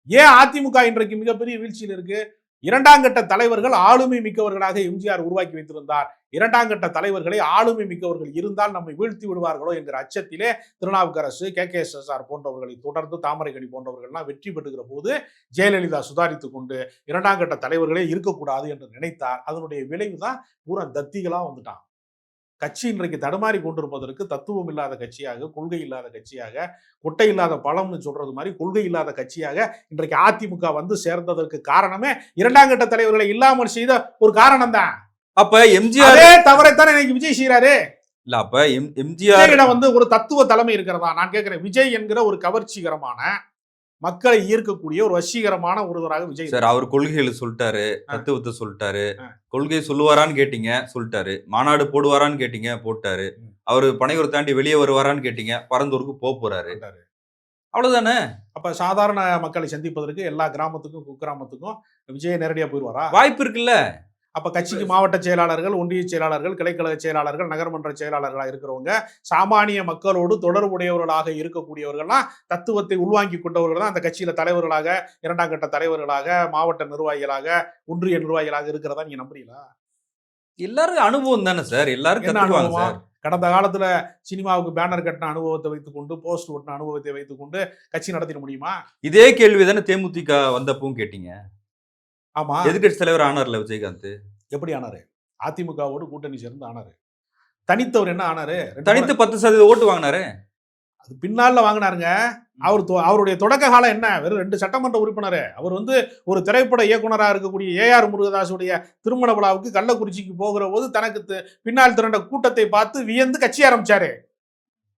Speaker 1: ஏன் அதிமுக இன்றைக்கு மிகப்பெரிய வீழ்ச்சியில் இருக்கு? இரண்டாம் கட்ட தலைவர்கள் ஆளுமை மிக்கவர்களாக எம்ஜிஆர் உருவாக்கி வைத்திருந்தார். இரண்டாம் கட்ட தலைவர்களை ஆளுமை மிக்கவர்கள் இருந்தால் நம்மை வீழ்த்தி விடுவார்களோ என்கிற அச்சத்திலே Thirunavukkarasu K. K. S. S. R. போன்றவர்களை தொடர்ந்து தாமரைக்கணி போன்றவர்கள்லாம் வெற்றி பெற்றுகிற போது ஜெயலலிதா சுதாரித்துக் கொண்டு இரண்டாம் கட்ட தலைவர்களே இருக்கக்கூடாது என்று நினைத்தார். அதனுடைய விளைவு தான் பூரா தத்திகளா வந்துட்டான் கட்சி இன்றைக்கு தடுமாறி கொண்டிருப்பதற்கு தத்துவம் இல்லாத கட்சியாக கொள்கை இல்லாத கட்சியாக கொட்டை இல்லாத பழம்னு சொல்றது மாதிரி கொள்கை இல்லாத கட்சியாக இன்றைக்கு அதிமுக வந்து சேர்ந்ததற்கு காரணமே இரண்டாம் கட்ட தலைவர்களை இல்லாமல் செய்த ஒரு காரணம் தான்
Speaker 2: அப்ப எம்ஜிஆர்
Speaker 1: தவறைத்தானே இன்னைக்கு விஜய் செய்யறாரு
Speaker 2: இல்ல அப்ப எம் எம்ஜிஆர்
Speaker 1: வந்து ஒரு தத்துவ தலைமை இருக்கிறதா? நான் கேட்கிறேன் விஜய் என்கிற ஒரு கவர்ச்சிகரமான மக்களை ஈர்க்கக்கூடிய ஒரு வசீகரமான ஒருவராக விஜய்
Speaker 2: சார் அவர் கொள்கைகளை சொல்லிட்டாரு தத்துவத்தை சொல்லிட்டாரு. கொள்கை சொல்லுவாரான்னு கேட்டீங்க சொல்லிட்டாரு. மாநாடு போடுவாரான்னு கேட்டீங்க போட்டாரு. அவரு பனையூர் தாண்டி வெளியே வருவாரான்னு கேட்டீங்க பரந்தூருக்கு போக போறாரு. அவ்வளவுதானே?
Speaker 1: அப்ப சாதாரண மக்களை சந்திப்பதற்கு எல்லா கிராமத்துக்கும் குக்கிராமத்துக்கும் விஜய் நேரடியா போயிடுவாரா
Speaker 2: வாய்ப்பு இருக்குல்ல?
Speaker 1: அப்ப கட்சிக்கு மாவட்ட செயலாளர்கள் ஒன்றிய செயலாளர்கள் கிளைக்கழக செயலாளர்கள் நகர்மன்ற செயலாளர்களா இருக்கிறவங்க சாமானிய மக்களோடு தொடர்புடையவர்களாக இருக்கக்கூடியவர்கள்லாம் தத்துவத்தை உள்வாங்கி கொண்டவர்கள் தான் அந்த கட்சியில தலைவர்களாக இரண்டாம் கட்ட தலைவர்களாக மாவட்ட நிர்வாகிகளாக ஒன்றிய நிர்வாகிகளாக இருக்கிறதா நீங்க நம்புறீங்களா?
Speaker 2: எல்லாரும் அனுபவம் தானே சார்? எல்லாரும்
Speaker 1: என்ன அனுபவம்? கடந்த காலத்துல சினிமாவுக்கு பேனர் கட்டின அனுபவத்தை வைத்துக்கொண்டு போஸ்ட் ஒட்டின அனுபவத்தை வைத்துக்கொண்டு கட்சி நடத்திட முடியுமா?
Speaker 2: இதே கேள்வி தானே தேமுதிக வந்தப்பவும் கேட்டீங்க.
Speaker 1: ஆமா.
Speaker 2: எதிர்கட்சி தலைவர் ஆனார்ல விஜயகாந்த்.
Speaker 1: எப்படி ஆனாரு? அதிமுகவோடு கூட்டணி சேர்ந்து ஆனாரு. தனித்தவர் என்ன ஆனாரு?
Speaker 2: தனித்து பத்து சதவீத ஓட்டு வாங்கினாரு.
Speaker 1: அது பின்னால வாங்கினாருங்க. அவர் அவருடைய தொடக்க காலம் என்ன? வெறும் ரெண்டு சட்டமன்ற உறுப்பினர். அவர் வந்து ஒரு திரைப்பட இயக்குனராக இருக்கக்கூடிய ஏஆர் முருகதாசுடைய திருமண விழாவுக்கு கள்ளக்குறிச்சிக்கு போகிற போது தனக்கு பின்னால் திரண்ட கூட்டத்தை பார்த்து வியந்து கட்சி ஆரம்பிச்சாரு.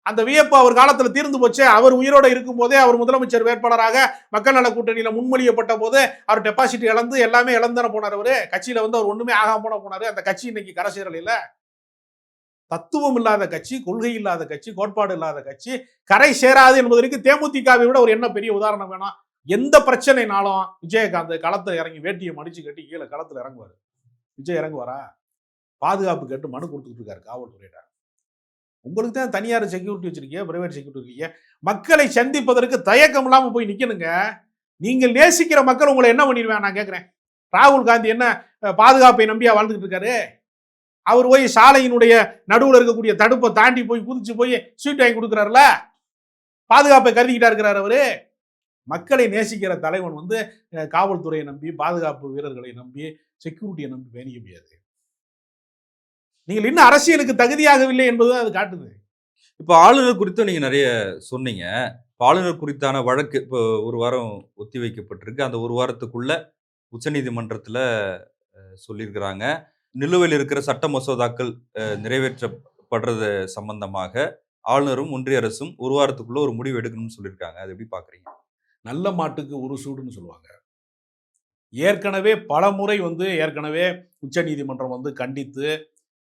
Speaker 1: அந்த வியப்பு அவர் காலத்துல தீர்ந்து போச்சு அவர் உயிரோட இருக்கும் போதே அவர் முதலமைச்சர் வேட்பாளராக மக்கள் நல கூட்டணியில முன்மொழியப்பட்ட போது அவர் டெபாசிட் இழந்து எல்லாமே இழந்துன போனார் அவர். கட்சியில வந்து அவர் ஒண்ணுமே ஆகாம போன போனார். அந்த கட்சி இன்னைக்கு கரை சேரல தத்துவம் இல்லாத கட்சி கொள்கை இல்லாத கட்சி கோட்பாடு இல்லாத கட்சி கரை சேராது என்பதற்கு தேமுதிகவை விட ஒரு என்ன பெரிய உதாரணம் வேணும் எந்த பிரச்சனைனாலும் விஜயகாந்த் களத்தில் இறங்கி வேட்டியை மடிச்சு கட்டி கீழே களத்துல இறங்குவார். விஜய் இறங்குவாரா? பாதுகாப்பு கேட்டு மனு கொடுத்துட்டு இருக்காரு காவல்துறையிட உங்களுக்கு தான் தனியார் செக்யூரிட்டி வச்சிருக்கீங்க பிரைவேட் செக்யூரிட்டி இருக்கீங்க மக்களை சந்திப்பதற்கு தயக்கம் இல்லாமல் போய் நிற்கணுங்க நீங்கள் நேசிக்கிற மக்கள் உங்களை என்ன பண்ணிடுவேன்? நான் கேட்குறேன் ராகுல் காந்தி என்ன பாதுகாப்பை நம்பியா வாழ்ந்துட்டு இருக்காரு? அவர் போய் சாலையினுடைய நடுவில் இருக்கக்கூடிய தடுப்பை தாண்டி போய் குதிச்சு போய் ஸ்வீட் வாங்கி கொடுக்குறாருல? பாதுகாப்பை கருதிக்கிட்டா இருக்கிறார் அவரு. மக்களை நேசிக்கிற தலைவன் வந்து காவல்துறையை நம்பி பாதுகாப்பு வீரர்களை நம்பி செக்யூரிட்டியை நம்பி பயணிக்க முடியாது. நீங்கள் இன்னும் அரசியலுக்கு தகுதியாகவில்லை என்பது அது காட்டுது.
Speaker 2: இப்போ ஆளுநர் குறித்து நீங்க நிறைய சொன்னீங்க. இப்போ ஆளுநர் குறித்தான வழக்கு இப்போ ஒரு வாரம் ஒத்தி வைக்கப்பட்டிருக்கு. அந்த ஒரு வாரத்துக்குள்ள உச்சநீதிமன்றத்தில் சொல்லியிருக்கிறாங்க. நிலுவையில் இருக்கிற சட்ட மசோதாக்கள் நிறைவேற்றப்படுறது சம்பந்தமாக ஆளுநரும் ஒன்றிய அரசும் ஒரு வாரத்துக்குள்ள ஒரு முடிவு எடுக்கணும்னு சொல்லியிருக்காங்க. அது எப்படி பாக்குறீங்க
Speaker 1: நல்ல மாட்டுக்கு ஒரு சூடுன்னு சொல்லுவாங்க. ஏற்கனவே பல முறை வந்து ஏற்கனவே உச்சநீதிமன்றம் வந்து கண்டித்து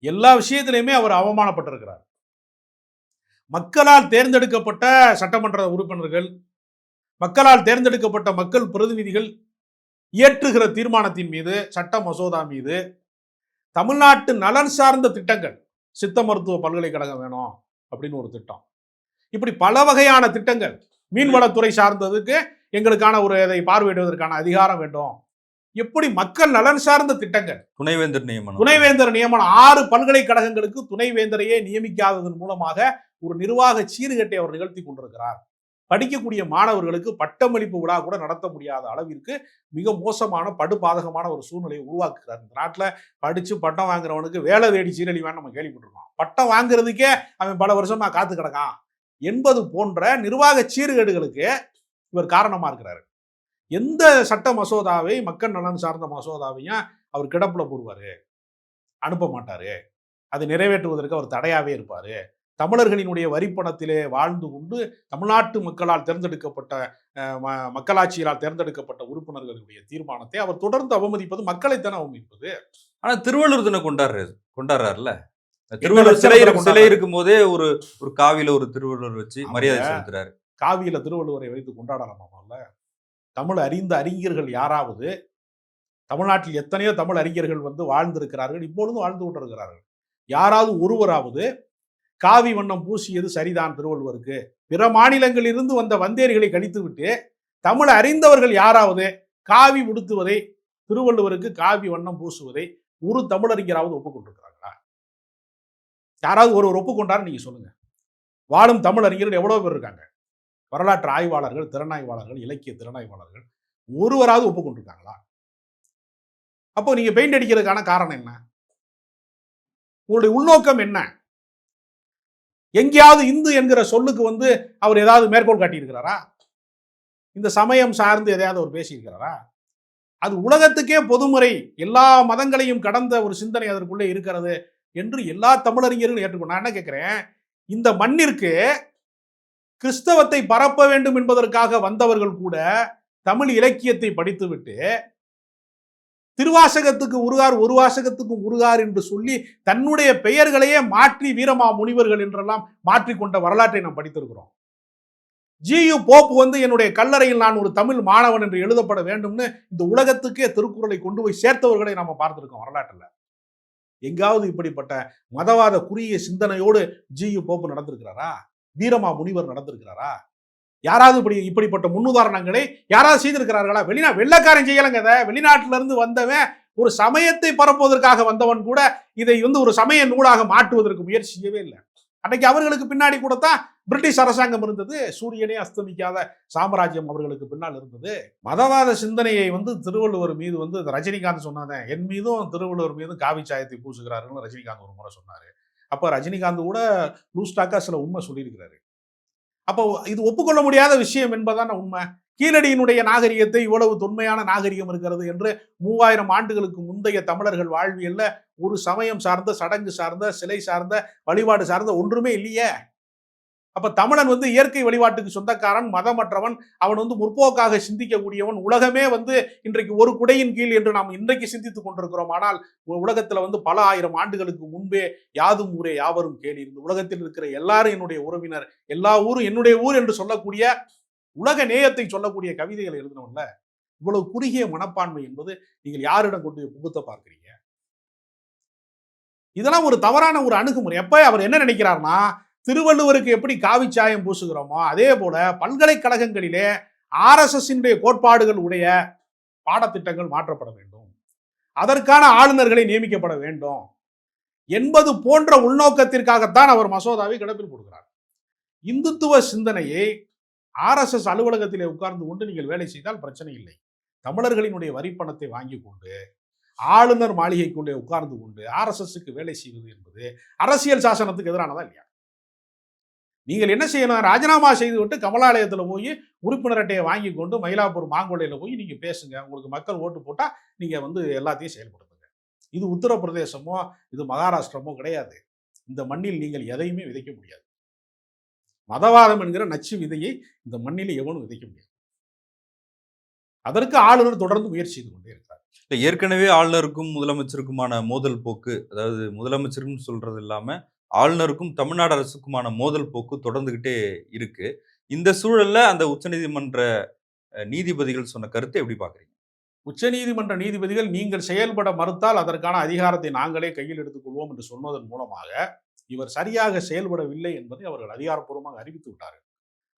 Speaker 1: எல்லா விஷயத்திலையுமே அவர் அவமானப்பட்டிருக்கிறார். மக்களால் தேர்ந்தெடுக்கப்பட்ட சட்டமன்ற உறுப்பினர்கள் மக்களால் தேர்ந்தெடுக்கப்பட்ட மக்கள் பிரதிநிதிகள் இயற்றுகிற தீர்மானத்தின் மீது சட்ட மசோதா மீது தமிழ்நாட்டு நலன் சார்ந்த திட்டங்கள் சித்த மருத்துவ பல்கலைக்கழகம் வேணும் அப்படின்னு ஒரு திட்டம். இப்படி பல வகையான திட்டங்கள் மீன்வளத்துறை சார்ந்ததுக்கு எங்களுக்கான ஒரு இதை பார்வையிடுவதற்கான அதிகாரம் வேண்டும் எப்படி மக்கள் நலன் சார்ந்த திட்டங்கள்?
Speaker 2: துணைவேந்தர் நியமனம்.
Speaker 1: துணைவேந்தர் நியமனம். ஆறு பல்கலைக்கழகங்களுக்கு துணைவேந்தரையே நியமிக்காததன் மூலமாக ஒரு நிர்வாக சீர்கேட்டை அவர் நிகழ்த்தி கொண்டிருக்கிறார். படிக்கக்கூடிய மாணவர்களுக்கு பட்டமளிப்பு விழா கூட நடத்த முடியாத அளவிற்கு மிக மோசமான படுபாதகமான ஒரு சூழ்நிலையை உருவாக்குகிறார். இந்த நாட்டில் படிச்சு பட்டம் வாங்குறவனுக்கு வேலை தேடி சீரழிவான்னு நம்ம கேள்விப்பட்டிருக்கோம். பட்டம் வாங்குறதுக்கே அவன் பல வருஷமா காத்து கிடக்கான். என்பது போன்ற நிர்வாக சீர்கேடுகளுக்கு இவர் காரணமா இருக்கிறாரு. எந்த சட்ட மசோதாவை மக்கள் நலன் சார்ந்த மசோதாவையும் அவர் கிடப்புல போடுவாரு. அனுப்ப மாட்டாரு. அதை நிறைவேற்றுவதற்கு அவர் தடையாவே இருப்பாரு. தமிழர்களினுடைய வரிப்பணத்திலே வாழ்ந்து கொண்டு தமிழ்நாட்டு மக்களால் தேர்ந்தெடுக்கப்பட்ட மக்களாட்சியால் தேர்ந்தெடுக்கப்பட்ட உறுப்பினர்களுடைய தீர்மானத்தை அவர் தொடர்ந்து அவமதிப்பது மக்களைத்தானே அவமதிப்பது.
Speaker 2: ஆனா திருவள்ளூர் தினம் கொண்டாடுறாரு கொண்டாடுறாருல திருவள்ளுவர் சிலை சிலை இருக்கும் போதே ஒரு ஒரு காவியில ஒரு திருவள்ளுவர் வச்சு மரியாதை செலுத்துறாரு.
Speaker 1: காவியில திருவள்ளுவரை வைத்து கொண்டாடலாமாமல்ல தமிழ் அறிந்த அறிஞர்கள் யாராவது தமிழ்நாட்டில் எத்தனையோ தமிழ் அறிஞர்கள் வந்து வாழ்ந்திருக்கிறார்கள் இப்பொழுதும் வாழ்ந்து கொண்டிருக்கிறார்கள். யாராவது ஒருவராவது காவி வண்ணம் பூசியது சரிதான் திருவள்ளுவருக்கு. பிற மாநிலங்களிலிருந்து வந்த வந்தேரிகளை கழித்துவிட்டு தமிழ் அறிந்தவர்கள் யாராவது காவி உடுத்துவதை திருவள்ளுவருக்கு காவி வண்ணம் பூசுவதை ஒரு தமிழறிஞராவது ஒப்புக்கொண்டிருக்கிறாங்களா யாராவது ஒருவர் ஒப்புக்கொண்டாரு நீங்க சொல்லுங்க. வாழும் தமிழ் அறிஞர்கள் எவ்வளவு பேர் இருக்காங்க? வரலாற்று ஆய்வாளர்கள் திறனாய்வாளர்கள் இலக்கிய திறனாய்வாளர்கள் ஒருவராவது ஒப்புக்கொண்டிருக்காங்களா? அப்போ நீங்க பெயிண்ட் அடிக்கிறதுக்கான காரணம் என்ன? உங்களுடைய உள்நோக்கம் என்ன? எங்கேயாவது இந்து என்கிற சொல்லுக்கு வந்து அவர் ஏதாவது மேற்கோள் காட்டியிருக்கிறாரா? இந்த சமயம் சார்ந்து எதையாவது அவர் பேசியிருக்கிறாரா? அது உலகத்துக்கே பொதுமுறை எல்லா மதங்களையும் கடந்த ஒரு சிந்தனை அதற்குள்ளே இருக்கிறது என்று எல்லா தமிழறிஞர்களும் ஏற்றுக்கொண்டு நான் என்ன கேட்குறேன்? இந்த மண்ணிற்கு கிறிஸ்தவத்தை பரப்ப வேண்டும் என்பதற்காக வந்தவர்கள் கூட தமிழ் இலக்கியத்தை படித்துவிட்டு திருவாசகத்துக்கு உருகார் ஒரு வாசகத்துக்கு உருகார் என்று சொல்லி தன்னுடைய பெயர்களையே மாற்றி வீரமா முனிவர்கள் என்றெல்லாம் மாற்றிக்கொண்ட வரலாற்றை நாம் படித்திருக்கிறோம். ஜியு போப் வந்து என்னுடைய கல்லறையில் நான் ஒரு தமிழ் மாணவன் என்று எழுதப்பட வேண்டும்னு இந்த உலகத்துக்கே திருக்குறளை கொண்டு போய் சேர்த்தவர்களை நம்ம பார்த்துருக்கோம் வரலாற்றில். எங்காவது இப்படிப்பட்ட மதவாத குறுகிய சிந்தனையோடு ஜியு போப்பு நடந்திருக்கிறாரா? வீரமா முனிவர் நடந்திருக்கிறாரா? யாராவது இப்படி இப்படிப்பட்ட முன்னுதாரணங்களை யாராவது செய்திருக்கிறார்களா? வெளிநா வெள்ளக்காரன் செய்யலங்க அதை வெளிநாட்டுல இருந்து வந்தவன் ஒரு சமயத்தை பரப்புவதற்காக வந்தவன் கூட இதை வந்து ஒரு சமய நூலாக மாற்றுவதற்கு முயற்சி செய்யவே இல்லை. அன்னைக்கு அவர்களுக்கு பின்னாடி கூட தான் பிரிட்டிஷ் அரசாங்கம் இருந்தது. சூரியனே அஸ்தமிக்காத சாம்ராஜ்யம் அவர்களுக்கு பின்னால் இருந்தது. மதவாத சிந்தனையை வந்து திருவள்ளுவர் மீது வந்து ரஜினிகாந்த் சொன்னதேன் என் மீதும் திருவள்ளுவர் மீதும் காவி சாயத்தை பூசுகிறாருன்னு ரஜினிகாந்த் ஒரு முறை சொன்னாரு. அப்போ ரஜினிகாந்த் கூட லூஸ்டாக்காக சில உண்மை சொல்லியிருக்கிறாரு. அப்போ இது ஒப்புக்கொள்ள முடியாத விஷயம் என்பதான உண்மை. கீழடியினுடைய நாகரிகத்தை இவ்வளவு தொன்மையான நாகரிகம் இருக்கிறது என்று மூவாயிரம் ஆண்டுகளுக்கு முந்தைய தமிழர்கள் வாழ்வியல்ல ஒரு சமயம் சார்ந்த சடங்கு சார்ந்த சிலை சார்ந்த வழிபாடு சார்ந்த ஒன்றுமே இல்லையே. அப்ப தமிழன் வந்து இயற்கை வழிபாட்டுக்கு சொந்தக்காரன் மதமற்றவன் அவன் வந்து முற்போக்காக சிந்திக்கக்கூடியவன். உலகமே வந்து இன்றைக்கு ஒரு குடையின் கீழ் என்று நாம் இன்றைக்கு சிந்தித்துக் கொண்டிருக்கிறோம். ஆனால் உலகத்துல வந்து பல ஆயிரம் ஆண்டுகளுக்கு முன்பே யாதும் ஊரே யாவரும் கேளி இந்த உலகத்தில் இருக்கிற எல்லாரும் என்னுடைய உறவினர் எல்லா ஊரும் என்னுடைய ஊர் என்று சொல்லக்கூடிய உலக நேயத்தை சொல்லக்கூடிய கவிதைகளை எழுதினவன்ல இவ்வளவு குறுகிய மனப்பான்மை என்பது நீங்கள் யாரிடம் கொண்டு புகுத்த பார்க்கிறீங்க? இதெல்லாம் ஒரு தவறான ஒரு அணுகுமுறை. எப்ப அவர் என்ன நினைக்கிறார்னா திருவள்ளுவருக்கு எப்படி காவிச்சாயம் பூசுகிறோமோ அதே போல பல்கலைக்கழகங்களிலே ஆர்எஸ்எஸ்னுடைய கோட்பாடுகள் உடைய பாடத்திட்டங்கள் மாற்றப்பட வேண்டும். அதற்கான ஆளுநர்களை நியமிக்கப்பட வேண்டும். என்பது போன்ற உள்நோக்கத்திற்காகத்தான் அவர் மசோதாவை கிடப்பில் கொடுக்கிறார் இந்துத்துவ சிந்தனையை ஆர்எஸ்எஸ் அலுவலகத்திலே உட்கார்ந்து கொண்டு நீங்கள் வேலை செய்தால் பிரச்சனை இல்லை. தமிழர்களினுடைய வரிப்பணத்தை வாங்கி கொண்டு ஆளுநர் மாளிகைக்குள்ளே உட்கார்ந்து கொண்டு ஆர்எஸ்எஸ்க்கு வேலை செய்வது என்பது அரசியல் சாசனத்துக்கு எதிரானதா இல்லையா? நீங்கள் என்ன செய்யணும்? ராஜினாமா செய்து விட்டு கமலாலயத்தில் போய் உறுப்பினர் அட்டையை வாங்கி கொண்டு மயிலாப்பூர் மாங்கொள்ளையில் போய் நீங்க பேசுங்க. உங்களுக்கு மக்கள் ஓட்டு போட்டா நீங்க வந்து எல்லாத்தையும் செயல்படுத்துங்க. இது உத்தரப்பிரதேசமோ இது மகாராஷ்டிரமோ கிடையாது. இந்த மண்ணில் நீங்கள் எதையுமே விதைக்க முடியாது. மதவாதம் என்கிற நச்சு விதையை இந்த மண்ணில் எவனும் விதைக்க முடியாது. அதற்கு ஆளுநர் தொடர்ந்து முயற்சி செய்து கொண்டே இருக்கிறார்.
Speaker 2: ஏற்கனவே ஆளுநருக்கும் முதலமைச்சருக்குமான மோதல் போக்கு அதாவது முதலமைச்சருக்கும் சொல்றது இல்லாம ஆளுநருக்கும் தமிழ்நாடு அரசுக்குமான மோதல் போக்கு தொடர்ந்துக்கிட்டே இருக்கு. இந்த சூழல்ல அந்த உச்சநீதிமன்ற நீதிபதிகள் சொன்ன கருத்தை எப்படி பாக்குறீங்க
Speaker 1: உச்சநீதிமன்ற நீதிபதிகள் நீங்கள் செயல்பட மறுத்தால் அதற்கான அதிகாரத்தை நாங்களே கையில் எடுத்துக்கொள்வோம் என்று சொன்னதன் மூலமாக இவர் சரியாக செயல்படவில்லை என்பதை அவர்கள் அதிகாரப்பூர்வமாக அறிவித்து விட்டார்கள்.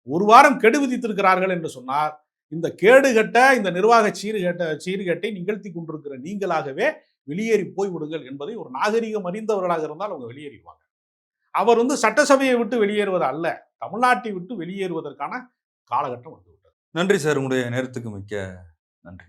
Speaker 1: ஒரு வாரம் கெடு விதித்திருக்கிறார்கள் என்று சொன்னார் இந்த கேடுகட்ட இந்த நிர்வாக சீர்கேட்ட சீர்கட்டை நிகழ்த்தி கொண்டிருக்கிற நீங்களாகவே வெளியேறி போய்விடுங்கள் என்பதை ஒரு நாகரிகம் அறிந்தவர்களாக இருந்தால் அவங்க வெளியேறிடுவாங்க. அவர் வந்து சட்டசபையை விட்டு வெளியேறுவது அல்ல தமிழ்நாட்டை விட்டு வெளியேறுவதற்கான காலகட்டம் வந்துவிட்டது.
Speaker 2: நன்றி சார். உங்களுடைய நேரத்துக்கு மிக்க நன்றி.